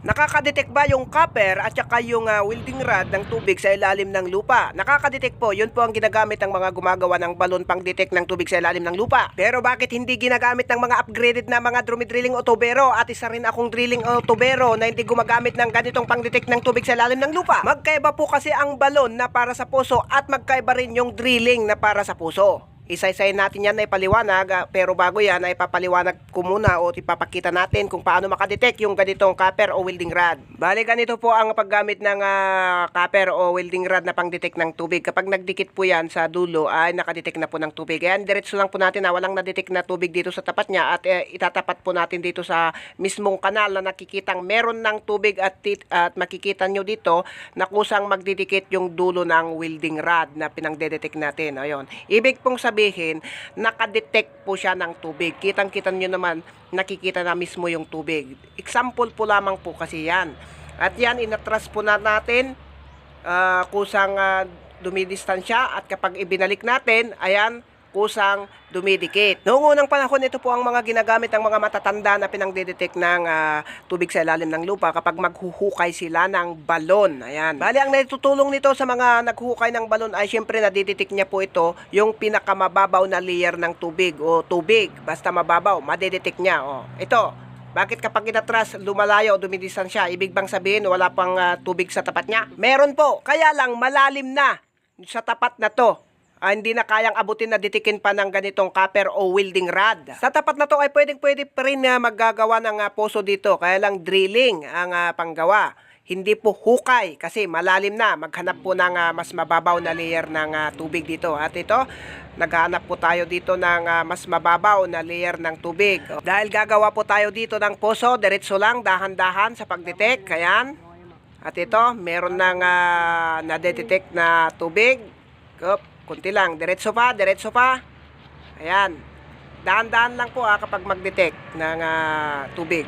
Nakakadetect ba yung copper at saka yung ah, welding rod ng tubig sa ilalim ng lupa? Nakakadetect po, yun po ang ginagamit ng mga gumagawa ng balon pang detect ng tubig sa ilalim ng lupa. Pero bakit hindi ginagamit ng mga upgraded na mga drone drilling o tubero at isa rin akong drilling o tubero na hindi gumagamit ng ganitong pang detect ng tubig sa ilalim ng lupa? Magkaiba po kasi ang balon na para sa puso at magkaiba rin yung drilling na para sa puso. Isa-isayin natin yan na ipaliwanag, ah, pero bago yan ay ipapaliwanag ko muna o ipapakita natin kung paano makadetect yung ganitong copper o welding rod. Bali, ganito po ang paggamit ng ah, copper o welding rod na pang-detect ng tubig. Kapag nagdikit po yan sa dulo ay nakadetect na po ng tubig. Ayan, diretso lang po natin na walang nadetect na tubig dito sa tapat niya at eh, itatapat po natin dito sa mismong kanal na nakikitang meron ng tubig at, at makikita nyo dito na kusang magdidikit yung dulo ng welding rod na pinang-detect natin. Ayun. Ibig pong sabihin, nakadetect po siya ng tubig. Kitang-kita nyo naman, nakikita na mismo yung tubig. Example po lamang po kasi yan. At yan, inatras po na natin ah, kusang ah, dumidistansya at kapag ibinalik natin, ayan, kusang dumidikit. Noong unang panahon, ito po ang mga ginagamit ng mga matatanda na pinangdedetect ng ah, tubig sa ilalim ng lupa kapag maghuhukay sila ng balon. Ayan. Bali, ang natutulong nito sa mga naghuhukay ng balon ay syempre nadidetect niya po ito yung pinakamababaw na layer ng tubig o tubig. Basta mababaw, madedetect niya. O, ito, bakit kapag inatras, lumalayo, dumidistansya? Ibig bang sabihin wala pang ah, tubig sa tapat niya? Meron po, kaya lang malalim na sa tapat na to. Ah, hindi na kayang abutin na ditikin pa ng ganitong copper o welding rod. Sa tapat na to ay pwedeng pwede pa rin na maggagawa ng ah, poso dito. Kaya lang drilling ang ah, panggawa. Hindi po hukay kasi malalim na. Maghanap po ng ah, mas mababaw na layer ng ah, tubig dito. At ito, naghahanap po tayo dito ng ah, mas mababaw na layer ng tubig. Dahil gagawa po tayo dito ng poso, diretso lang, dahan-dahan sa pagdetect. Ayan. At ito, meron ng uh, nadetect na tubig. Kup, kunti lang. Diretso pa, diretso pa. Ayan. Dahan-dahan lang po ah, kapag mag-detect ng ah, tubig.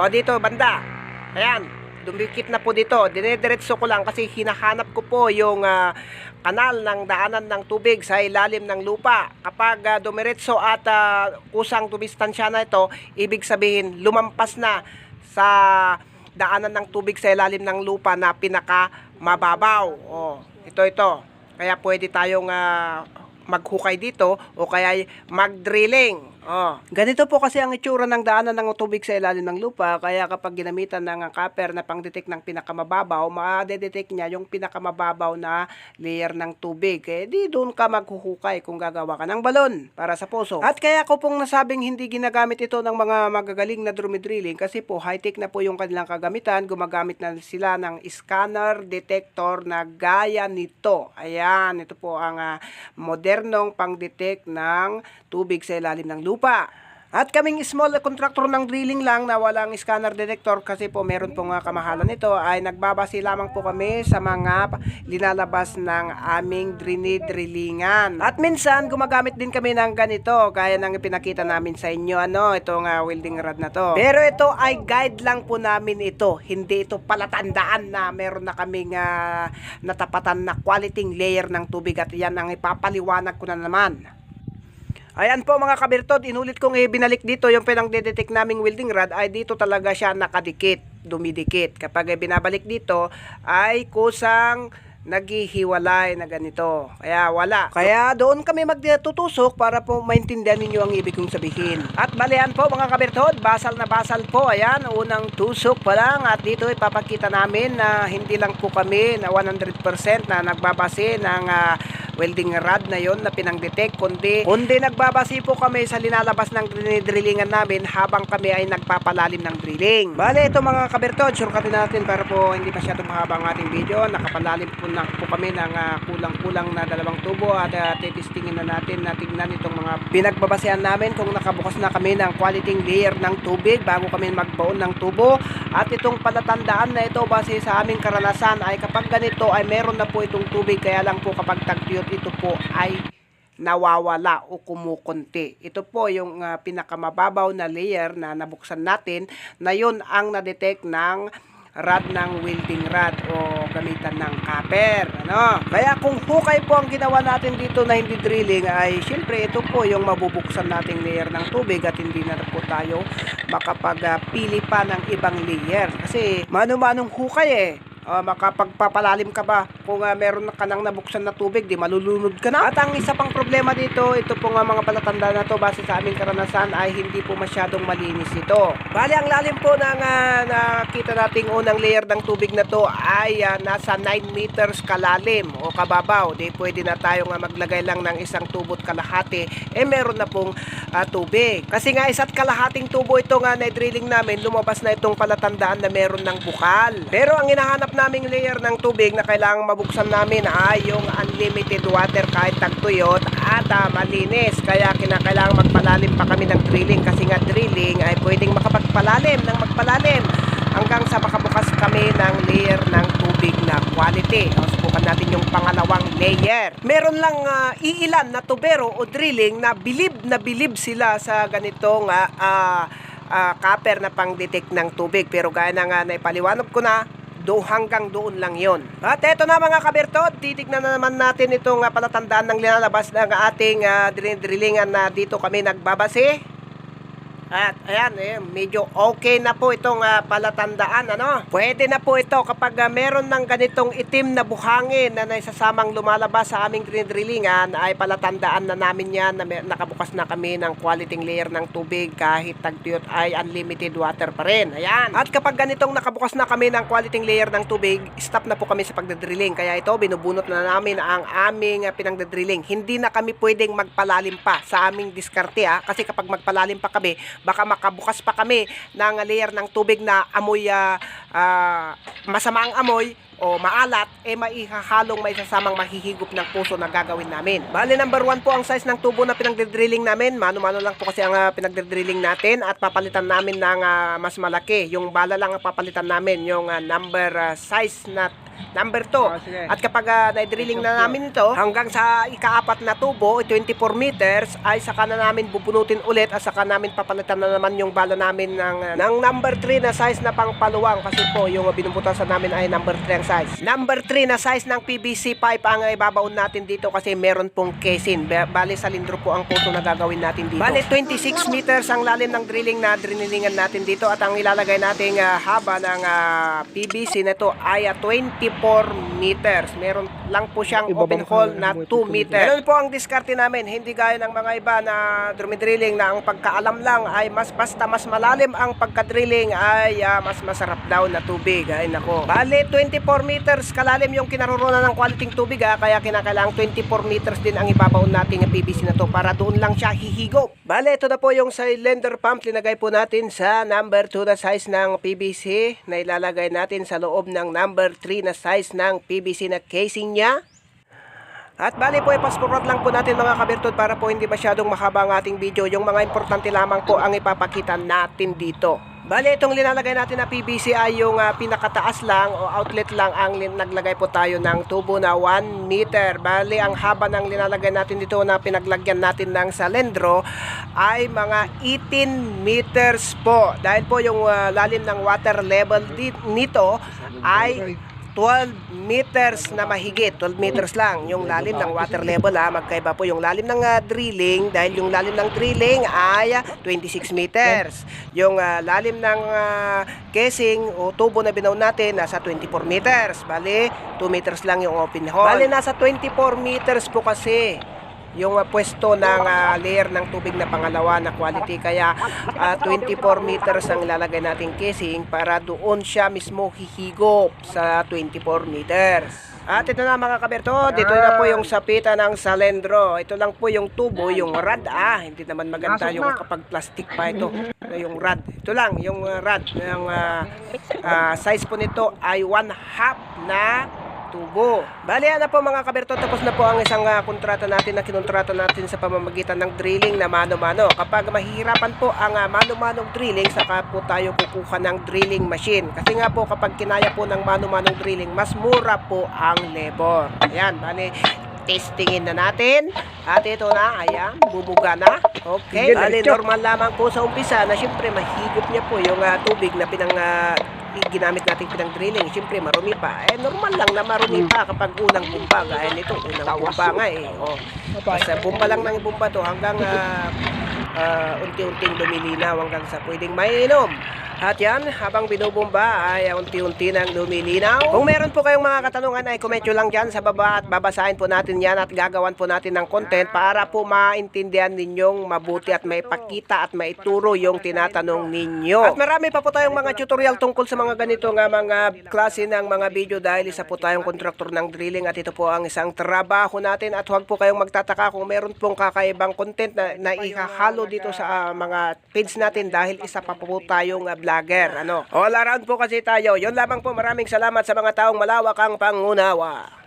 O dito, banda. Ayan. Dumikit na po dito. Dinediretso ko lang kasi hinahanap ko po yung ah, kanal ng daanan ng tubig sa ilalim ng lupa. Kapag uh, dumiretso at ah, kusang tumistansya na ito, ibig sabihin lumampas na sa daanan ng tubig sa ilalim ng lupa na pinaka mababaw. Oh, ito ito. Kaya pwede tayong ah, maghukay dito o kaya ay mag-drilling. Oh. Ganito po kasi ang itsura ng daanan ng tubig sa ilalim ng lupa. Kaya kapag ginamitan ng copper na pang-detect ng pinakamababaw, ma-detect niya yung pinakamababaw na layer ng tubig. Eh di doon ka maghuhukay kung gagawa ka ng balon para sa puso. At kaya ko pong nasabing hindi ginagamit ito ng mga magagaling na drone drilling kasi po high-tech na po yung kanilang kagamitan. Gumagamit na sila ng scanner detector na gaya nito. Ayan, ito po ang ah, modernong pang-detect ng tubig sa ilalim ng lupa. At kaming small contractor ng drilling lang na walang scanner detector kasi po meron pong uh, kamahalan nito ay nagbabase lamang po kami sa mga linalabas ng aming drini drillingan. At minsan gumagamit din kami ng ganito kaya nang ipinakita namin sa inyo ano itong uh, welding rod na to. Pero ito ay guide lang po namin ito. Hindi ito palatandaan na meron na kaming uh, natapatan na quality layer ng tubig at yan ang ipapaliwanag ko na naman. Ayan po mga kabirtod, inulit kong ibinalik dito yung pinang-detect naming welding rod ay dito talaga siya nakadikit, dumidikit. Kapag binabalik dito ay kusang naghihiwalay na ganito. Kaya wala. Kaya doon kami magtutusok para po maintindihan ninyo ang ibig kong sabihin. At balian po mga kabirtod, basal na basal po. Ayan, unang tusok pa lang at dito ipapakita namin na hindi lang po kami na 100% na nagbabase ng ah, welding rod na yon na pinang-detect kundi kundi nagbabase po kami sa linalabas ng drillingan namin habang kami ay nagpapalalim ng drilling. Bale ito mga kabertod, shortcutin natin para po hindi masyadong mahaba ang ating video. Nakapalalim po na po kami ng ah, kulang-kulang na dalawang tubo at uh, titistingin na natin na tignan itong mga pinagbabasehan namin kung nakabukas na kami ng quality layer ng tubig bago kami magbaon ng tubo at itong palatandaan na ito base sa aming karanasan ay kapag ganito ay meron na po itong tubig kaya lang po kapag tagtiyot ito po ay nawawala o kumukunti. Ito po yung ah, pinakamababaw na layer na nabuksan natin na yun ang na-detect ng rod ng welding rod o gamitan ng copper. Ano? Kaya kung hukay po ang ginawa natin dito na hindi drilling ay syempre ito po yung mabubuksan nating layer ng tubig at hindi na po tayo makapagpili pa ng ibang layer. Kasi mano-manong hukay eh. Ah, makapagpapalalim ka ba kung ah, meron ka nang nabuksan na tubig, di malulunod ka na. At ang isa pang problema dito, ito po nga mga palatanda na to base sa aming karanasan ay hindi po masyadong malinis ito. Bali, ang lalim po ng ah, nakita nating unang layer ng tubig na to ay ah, nasa 9 meters kalalim o kababaw. Di pwede na tayo nga maglagay lang ng isang tubot kalahati, eh meron na pong ah, tubig. Kasi nga isa't kalahating tubo ito nga na drilling namin, lumabas na itong palatandaan na meron ng bukal. Pero ang hinahanap naming layer ng tubig na kailangang mabuksan namin ay yung unlimited water kahit tagtuyot at ah, malinis. Kaya kinakailangan magpalalim pa kami ng drilling kasi nga drilling ay pwedeng makapagpalalim ng magpalalim hanggang sa makabukas kami ng layer ng tubig na quality. O, subukan natin yung pangalawang layer. Meron lang ah, iilan na tubero o drilling na bilib na bilib sila sa ganitong ah, ah, ah, copper na pang-detect ng tubig. Pero gaya na nga naipaliwanag ko na, do hanggang doon lang yon. At eto na mga kabertot, titignan na naman natin itong ah, palatandaan ng linalabas ng ating uh, drillingan na dito kami nagbabase. At ayan, eh, medyo okay na po itong ah, palatandaan. Ano? Pwede na po ito kapag ah, meron ng ganitong itim na buhangin na naisasamang lumalabas sa aming drillingan ay palatandaan na namin yan na nakabukas na kami ng quality layer ng tubig kahit tagtuyot ay unlimited water pa rin. Ayan. At kapag ganitong nakabukas na kami ng quality layer ng tubig, stop na po kami sa pagdadrilling. Kaya ito, binubunot na namin ang aming ah, pinagdadrilling. Hindi na kami pwedeng magpalalim pa sa aming diskarte ah, kasi kapag magpalalim pa kami, baka makabukas pa kami ng layer ng tubig na amoy ah, ah, masama ang amoy o maalat, eh maihahalong may sasamang mahihigop ng puso na gagawin namin. Bali, number one po ang size ng tubo na pinagdidrilling namin. Mano-mano lang po kasi ang ah, pinagdidrilling natin at papalitan namin ng ah, mas malaki. Yung bala lang ang papalitan namin, yung ah, number ah, size na number 2. Oh, sige. At kapag uh, na-drilling na namin ito, hanggang sa ikaapat na tubo, 24 meters, ay saka na namin bubunutin ulit at saka namin papalitan na naman yung bala namin ng, uh, ng number 3 na size na pangpaluwang kasi po yung binubutasan namin ay number 3 ang size. Number 3 na size ng PVC pipe ang ibabaon natin dito kasi meron pong casing. Ba- Bali salindro po ang puso na gagawin natin dito. Bali 26 meters ang lalim ng drilling na drillingan natin dito at ang ilalagay nating ah, haba ng ah, PVC na ito ay ah, 24 meters. Meron lang po siyang Ibabang open hole ka- na mo 2 ito, meters. Ganun po ang diskarte namin. Hindi gaya ng mga iba na drilling na ang pagkaalam lang ay mas basta mas malalim ang pagka-drilling ay ah, mas masarap daw na tubig. Ay nako. Bale 24 meters kalalim yung kinaroroonan ng quality tubig ah, kaya kinakailangan 24 meters din ang ibabaw nating PVC na to para doon lang siya hihigo. Bale ito na po yung cylinder pump linagay po natin sa number 2 na size ng PVC na ilalagay natin sa loob ng number 3 na size ng PVC na casing niya. At bali po, ipaskurat lang po natin mga kabirtod para po hindi masyadong mahaba ang ating video. Yung mga importante lamang po ang ipapakita natin dito. Bali, itong linalagay natin na PVC ay yung ah, pinakataas lang o outlet lang ang naglagay po tayo ng tubo na 1 meter. Bali, ang haba ng linalagay natin dito na pinaglagyan natin ng salendro ay mga 18 meters po. Dahil po yung ah, lalim ng water level di- nito ay 12 meters na mahigit. 12 meters lang yung lalim ng water level ha. Magkaiba po yung lalim ng ah, drilling dahil yung lalim ng drilling ay ah, 26 meters. Yung ah, lalim ng ah, casing o tubo na binaw natin nasa 24 meters. Bali, 2 meters lang yung open hole. Bali, nasa 24 meters po kasi yung ah, pwesto ng ah, layer ng tubig na pangalawa na quality kaya ah, 24 meters ang ilalagay nating casing para doon siya mismo hihigop sa 24 meters. At ito na mga kaberto, dito na po yung sapita ng salendro. Ito lang po yung tubo, yung rad ah. Hindi naman maganda yung kapag plastic pa ito. Yung rad. Ito lang, yung rad. Yung ah, ah, size po nito ay 1 half na tubo. Bali, na po mga kaberto, tapos na po ang isang ah, kontrata natin na kinontrata natin sa pamamagitan ng drilling na mano-mano. Kapag mahihirapan po ang ah, mano-manong drilling, saka po tayo kukuha ng drilling machine. Kasi nga po kapag kinaya po ng mano-manong drilling, mas mura po ang labor. Ayan, bali, testingin na natin. At ito na, ayan, bumuga na. Okay, bali, normal lamang po sa umpisa na syempre mahigop niya po yung ah, tubig na pinang ah, ginamit nating pinang-drilling, siyempre marumi pa. Eh, normal lang na marumi pa kapag unang bumba. Gaya nito, unang bumba eh. Oh. Basta bumba lang ng bumba to hanggang ah, ah, unti-unting lumilinaw hanggang sa pwedeng mainom. At yan, habang binubumba ay unti-unti nang lumilinaw. Kung meron po kayong mga katanungan ay comment nyo lang dyan sa baba at babasahin po natin yan at gagawan po natin ng content para po maintindihan ninyong mabuti at maipakita at maituro yung tinatanong ninyo. At marami pa po tayong mga tutorial tungkol sa mga ganito nga mga klase ng mga video dahil isa po tayong kontraktor ng drilling at ito po ang isang trabaho natin at huwag po kayong magtataka kung meron pong kakaibang content na, na ihahalo dito sa ah, mga page natin dahil isa pa po tayong ah, vlogger. Ano? All around po kasi tayo. Yun lamang po. Maraming salamat sa mga taong malawak ang pangunawa.